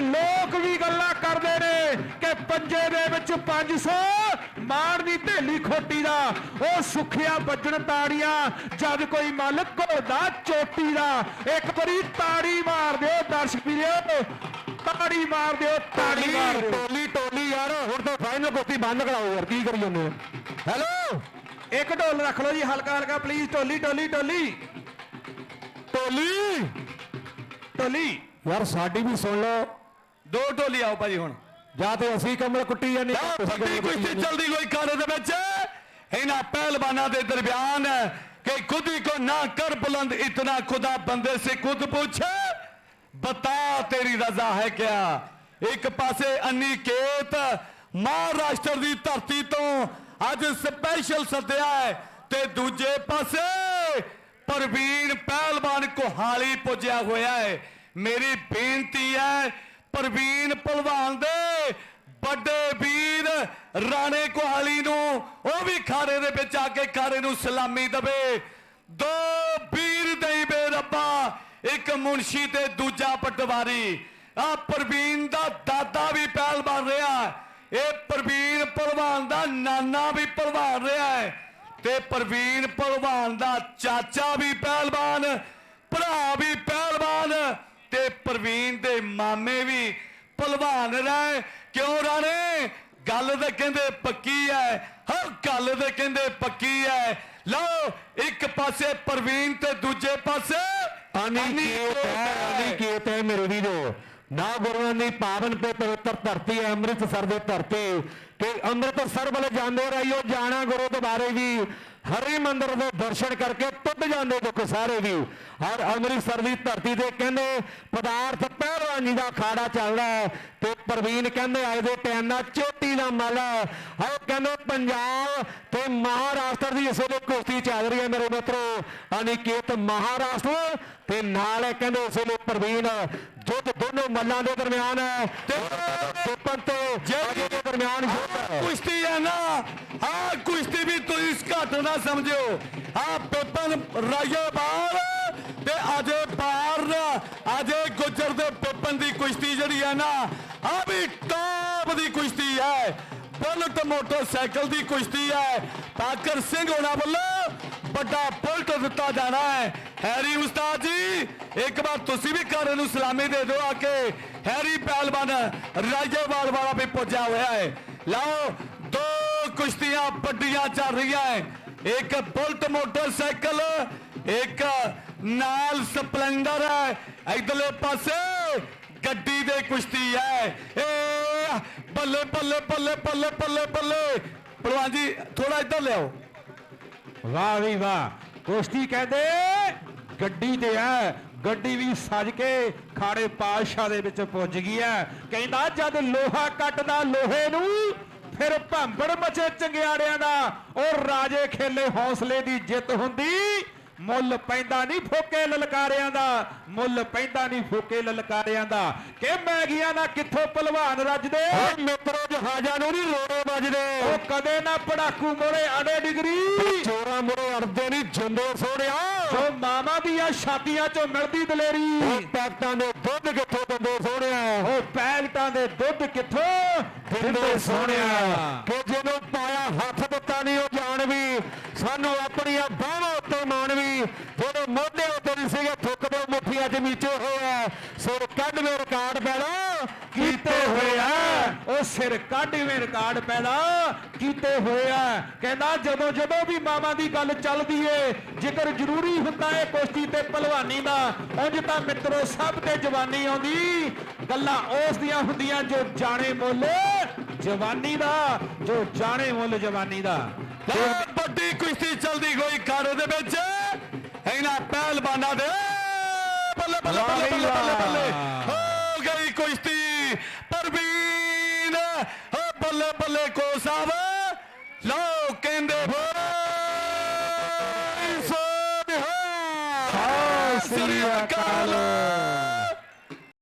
ਲੋਕ ਵੀ ਗੱਲਾਂ ਕਰਦੇ ਨੇ ਕਿ ਪੰਜੇ ਦੇ ਵਿੱਚ 500 ਮਾਣ ਦੀ ਢੇਲੀ ਖੋਟੀ ਦਾ ਉਹ ਸੁਖਿਆ ਵੱਜਣ ਤਾੜੀਆਂ ਜਦ ਕੋਈ ਮਾਲਕ ਘੋਦਾ ਚੋਟੀ ਦਾ। ਇੱਕ ਵਾਰੀ ਤਾੜੀ ਮਾਰ ਦਿਓ ਦਰਸ਼ਕ ਵੀਰੋ ਤਾੜੀ ਮਾਰ ਦਿਓ ਤਾੜੀ ਮਾਰ ਦਿਓ। ਟੋਲੀ ਟੋਲੀ ਯਾਰ ਹੁਣ ਤਾਂ ਫਾਈਨਲ ਕੁਸ਼ਤੀ ਬੰਦ ਕਰਾਓ ਯਾਰ ਕੀ ਕਰੀ ਜਾਂਦੇ ਹੈਲੋ ਇੱਕ ਢੋਲ ਰੱਖ ਲਓ ਜੀ ਹਲਕਾ ਹਲਕਾ ਪਲੀਜ਼ ਟੋਲੀ ਟੋਲੀ ਟੋਲੀ ਟੋਲੀ ਟੋਲੀ ਯਾਰ ਸਾਡੀ ਵੀ ਸੁਣ ਲਓ। ਦੋ ਢੋਲੀ ਆਓ ਭਾਜੀ ਹੁਣ। ਜਾਂ ਤੇ ਅਸੀਂ ਕਮਲ ਕੁੱਟੀ ਜਾਂਦੇ ਲਓ ਵੱਡੀ ਕੁਸ਼ਤੀ ਚੱਲਦੀ ਹੋਈ ਕਾਰੇ ਦੇ ਵਿੱਚ। ਇਹਨਾਂ ਪਹਿਲਵਾਨਾਂ ਦੇ ਦਰਮਿਆਨ ਕਿ ਖੁਦ ਹੀ ਕੋ ਨਾ ਕਰ ਬੁਲੰਦ ਇਤਨਾ ਖੁਦਾ ਬੰਦੇ ਸੇ ਖੁਦ ਪੁੱਛੇ ਬਤਾ ਤੇਰੀ ਰਜ਼ਾ ਹੈ ਕਿਆ? ਇੱਕ ਪਾਸੇ ਅਨੀਕੇਤ ਮਹਾਰਾਸ਼ਟਰ ਦੀ ਧਰਤੀ ਤੋਂ ਅੱਜ ਸਪੈਸ਼ਲ ਸੱਦਿਆ ਹੈ ਤੇ ਦੂਜੇ ਪਾਸੇ ਪ੍ਰਵੀਨ ਪਹਿਲਵਾਨ ਕੋਹਾਲੀ ਪੁੱਜਿਆ ਹੋਇਆ ਹੈ। ਮੇਰੀ ਬੇਨਤੀ ਹੈ ਪ੍ਰਵੀਨ ਭਲਵਾਨ ਦੇ ਵੱਡੇ ਵੀਰ ਰਾਣੇ ਕੋਹਾਲੀ ਨੂੰ, ਉਹ ਵੀ ਖਾਰੇ ਦੇ ਵਿੱਚ ਆ ਕੇ ਖਾਰੇ ਨੂੰ ਸਲਾਮੀ ਦਵੇ। ਦੋ ਵੀਰ ਦੇਈ ਬੇ ਰੱਬਾ, ਇੱਕ ਮੁਨਸ਼ੀ ਤੇ ਦੂਜਾ ਪਟਵਾਰੀ। ਆ ਪ੍ਰਵੀਨ ਦਾ ਦਾਦਾ ਵੀ ਪਹਿਲਵਾਨ ਰਿਹਾ। ਇਹ ਪ੍ਰਵੀਨ ਪਹਿਲਵਾਨ ਦਾ ਨਾਨਾ ਵੀ ਭਲਵਾਨ ਰਿਹਾ ਹੈ। ਤੇ ਪ੍ਰਵੀਨ ਪਹਿਲਵਾਨ ਦਾ ਚਾਚਾ ਵੀ ਪਹਿਲਵਾਨ, ਭਰਾ ਵੀ ਪਹਿਲਵਾਨ ਪ੍ਰਵੀਨ ਦੇ ਮਾਮੇ ਵੀ ਪਹਿਲਵਾਨ ਰਹੇ। ਕਿਉਂ ਰਾਣੇ? ਗੱਲ ਤਾਂ ਕਹਿੰਦੇ ਪੱਕੀ ਹੈ ਹਰ ਗੱਲ ਤਾਂ ਕਹਿੰਦੇ ਪੱਕੀ ਹੈ ਲਓ ਇੱਕ ਪਾਸੇ ਪ੍ਰਵੀਨ ਤੇ ਦੂਜੇ ਪਾਸੇ ਅਨਿਕੇਤ ਹੈ? ਅਨਿਕੇਤ ਹੈ? ਮੇਰੇ ਵੀਰੋ ਨਾ ਗੁਰੂਆਂ ਦੀ ਪਾਵਨ ਤੇ ਪਵਿੱਤਰ ਧਰਤੀ ਹੈ ਅੰਮ੍ਰਿਤਸਰ ਦੇ ਧਰਤੀ। ਕਿ ਅੰਮ੍ਰਿਤਸਰ ਵੱਲ ਜਾਂਦੇ ਰਹੀਓ ਜਾਣਾ ਗੁਰੂ ਦੇ ਬਾਰੇ ਵੀ। ਹਰੀ ਮੰਦਰ ਦੇ ਦਰਸ਼ਨ ਕਰਕੇ ਟੁੱਟ ਜਾਂਦੇ ਦੁੱਖ ਸਾਰੇ ਵੀ। ਔਰ ਅੰਮ੍ਰਿਤਸਰ ਦੀ ਧਰਤੀ ਤੇ ਕਹਿੰਦੇ ਪਦਾਰਥ ਪਹਿਲਵਾਨੀ ਦਾ ਅਖਾੜਾ ਚੱਲਦਾ ਹੈ। ਤੇ ਪ੍ਰਵੀਨ ਕਹਿੰਦੇ ਅੱਜ ਦੇ ਨਾਲ ਚੋਟੀ ਦਾ ਮੱਲ ਹੈ। ਉਹ ਕਹਿੰਦੇ ਪੰਜਾਬ ਤੇ ਮਹਾਰਾਸ਼ਟਰ ਦੀ ਇਸ ਵੇਲੇ ਕੁਸ਼ਤੀ ਚੱਲ ਰਹੀ ਹੈ ਮੇਰੇ ਮਿੱਤਰੋ। ਅਨਿਕੇਤ ਮਹਾਰਾਸ਼ਟਰ ਤੇ ਨਾਲ ਹੈ ਕਹਿੰਦੇ ਇਸ ਵੇਲੇ ਪ੍ਰਵੀਨ। ਜੁੱਧ ਦੋਨੋਂ ਮੱਲਾਂ ਦੇ ਦਰਮਿਆਨ ਹੈ। ਤੇ ਟੋਪਨ ਤੇ ਅਜੇ ਦੇ ਦਰਮਿਆਨ ਕੁਸ਼ਤੀ ਹੈ ਨਾ ਆ ਕੁਸ਼ਤੀ ਵੀ ਤੁਸੀਂ ਇਸ ਘੱਟ ਨਾ ਸਮਝਿਓ। ਆ ਪੇਪਨ ਰਾਜੇਵਾਲ ਤੇ ਅਜੇ ਬਾਰ ਅਜੇ ਗੁੱਜਰ ਦੇ ਪੇਪਨ ਦੀ ਕੁਸ਼ਤੀ ਜਿਹੜੀ ਹੈ ਨਾ, ਆ ਵੀ ਟੌਪ ਦੀ ਕੁਸ਼ਤੀ ਹੈ। ਬੁਲਟ ਮੋਟਰਸਾਈਕਲ ਦੀ ਕੁਸ਼ਤੀ ਹੈ। ਪਾਕਰ ਸਿੰਘ ਹੋਣਾ ਵੱਲੋਂ ਵੱਡਾ ਬੁਲਟ ਦਿੱਤਾ ਜਾਣਾ ਹੈ। ਹੈਰੀ ਉਸਤਾਦ ਜੀ, ਇੱਕ ਵਾਰ ਤੁਸੀਂ ਵੀ ਘਰ ਨੂੰ ਸਲਾਮੀ ਦੇ ਦਿਓ ਆ ਕੇ। ਹੈਰੀ ਪਹਿਲਵਾਨ ਰਾਜੇਵਾਲ ਵਾਲਾ ਵੀ ਪੁੱਜਿਆ ਹੋਇਆ ਹੈ। ਲਓ, ਦੋ ਕੁਸ਼ਤੀਆਂ ਵੱਡੀਆਂ ਚੱਲ ਰਹੀਆਂ ਹੈ। ਇੱਕ ਬੁਲਟ ਮੋਟਰਸਾਈਕਲ, ਇੱਕ ਨਾਲ ਸਪਲੈਂਡਰ ਹੈ। ਇਧਰਲੇ ਪਾਸੇ ਗੱਡੀ ਦੇ ਕੁਸ਼ਤੀ ਹੈ। ਏ, ਬੱਲੇ ਬੱਲੇ ਬੱਲੇ ਬੱਲੇ ਬੱਲੇ ਬੱਲੇ। ਭਲਵਾਨ ਜੀ ਥੋੜਾ ਇੱਧਰ ਲਿਆਓ। ਵਾਹ ਵੀ ਵਾਹ। ਕੁਸ਼ਤੀ ਕਹਿੰਦੇ ਗੱਡੀ ਤੇ ਹੈ। ਗੱਡੀ ਵੀ ਸੱਜ ਕੇ ਖਾੜੇ ਪਾਤਸ਼ਾਹ ਦੇ ਵਿੱਚ ਪੁੱਜ ਗਈ ਹੈ। ਕਹਿੰਦਾ ਜਦ ਲੋਹਾ ਕੱਟਦਾ ਲੋਹੇ ਨੂੰ, ਫਿਰ ਭਾਂਬੜ ਮਚੇ ਚੰਗਿਆੜਿਆਂ ਦਾ। ਉਹ ਰਾਜੇ ਖੇਲੇ ਹੌਸਲੇ ਦੀ ਜਿੱਤ ਹੁੰਦੀ। ਮੁੱਲ ਪੈਂਦਾ ਨਹੀਂ ਫੋਕੇ ਲਲਕਾਰਿਆਂ ਦਾ ਮੁੱਲ ਪੈਂਦਾ ਨਹੀਂ ਫੋਕੇ ਲਲਕਾਰਿਆਂ ਦਾ। ਕਿ ਮੈਗੀਆਂ ਨਾ ਕਿੱਥੋਂ ਪਹਿਲਵਾਨ ਰੱਜਦੇ ਮਿੱਤਰੋ ਜਹਾਜ਼ਾਂ ਨੂੰ ਨਹੀਂ ਰੋੜੇ ਵੱਜਦੇ। ਉਹ ਕਦੇ ਨਾ ਪੜਾਕੂ ਮੋੜੇ ਅੜੇ ਡਿਗਰੀ। ਚੋਰਾਂ ਮੁਰੇ ਅੜਦੇ ਨਹੀਂ ਜਿੰਦੇ ਸੋਹਣਿਆ। ਜੋ ਮਾਮਾ ਦੀਆਂ ਛਾਤੀਆਂ ਚੋਂ ਮਿਲਦੀ ਦਲੇਰੀ। ਪੈਕਟਾਂ ਦੇ ਦੁੱਧ ਕਿੱਥੋਂ ਦਿੰਦੇ ਸੋਹਣਿਆ? ਉਹ ਪੈਕਟਾਂ ਦੇ ਦੁੱਧ ਕਿੱਥੋਂ? ਦਿੰਦੇ ਸੋਹਣਿਆ। ਕਿ ਜਿਹਨੂੰ ਪਾਇਆ ਹੱਥ ਦਿੱਤਾ ਨਹੀਂ ਉਹ ਜਾਣ ਵੀ ਸਾਨੂੰ ਆਪਣੀਆਂ ਬਾਹਾਂ ਉੱਤੇ ਮਾਣ ਵੀ। ਜਿਹੜੇ ਮੋਢੇ ਉੱਤੇ ਨਹੀਂ ਸੀਗੇ ਥੁੱਕਦੇ ਮੁੱਠੀਆਂ 'ਚ ਨੀਚੇ ਹੋਇਆ। ਸਿਰ ਕੱਢ ਮੇ ਰਿਕਾਰਡ ਪੈਣਾ ਕੀਤੇ ਹੋਇਆ। ਉਹ ਸਿਰ ਕਾਢਵੇਂ ਰਿਕਾਰਡ ਪੈਦਾ ਕੀਤੇ ਹੋਇਆ। ਕਹਿੰਦਾ ਜਦੋਂ ਜਦੋਂ ਵੀ ਮਾਮਾ ਦੀ ਗੱਲ ਚੱਲਦੀ ਏ ਜ਼ਿਕਰ ਜ਼ਰੂਰੀ ਹੁੰਦਾ ਏ ਕੁਸ਼ਤੀ ਤੇ ਪਹਿਲਵਾਨੀ ਦਾ ਉਂਝ ਤਾਂ ਮਿੱਤਰੋ ਸਭ ਤੇ ਜਵਾਨੀ ਆਉਂਦੀ। ਗੱਲਾਂ ਉਸ ਦੀਆਂ ਹੁੰਦੀਆਂ ਜੋ ਜਾਣੇ ਮੁੱਲ। ਜਵਾਨੀ ਦਾ ਜੋ ਜਾਣੇ ਮੁੱਲ ਜਵਾਨੀ ਦਾ। ਵੱਡੀ ਕੁਸ਼ਤੀ ਚੱਲਦੀ ਹੋਈ ਖਾੜੇ ਦੇ ਵਿੱਚ। ਇਹਨਾਂ ਪਹਿਲਵਾਨਾਂ ਦੇ ਬੱਲੇ ਬੱਲੇ ਬੱਲੇ ਬੱਲੇ ਬੱਲੇ ਹੋ ਗਈ ਕੁਸ਼ਤੀ ਪ੍ਰਵੀਨ। ਹੋ ਬੱਲੇ ਬੱਲੇ ਕੋ ਸਾਹਿਬ। ਲਓ ਕਹਿੰਦੇ ਸ੍ਰੀ ਅਕਾਲ।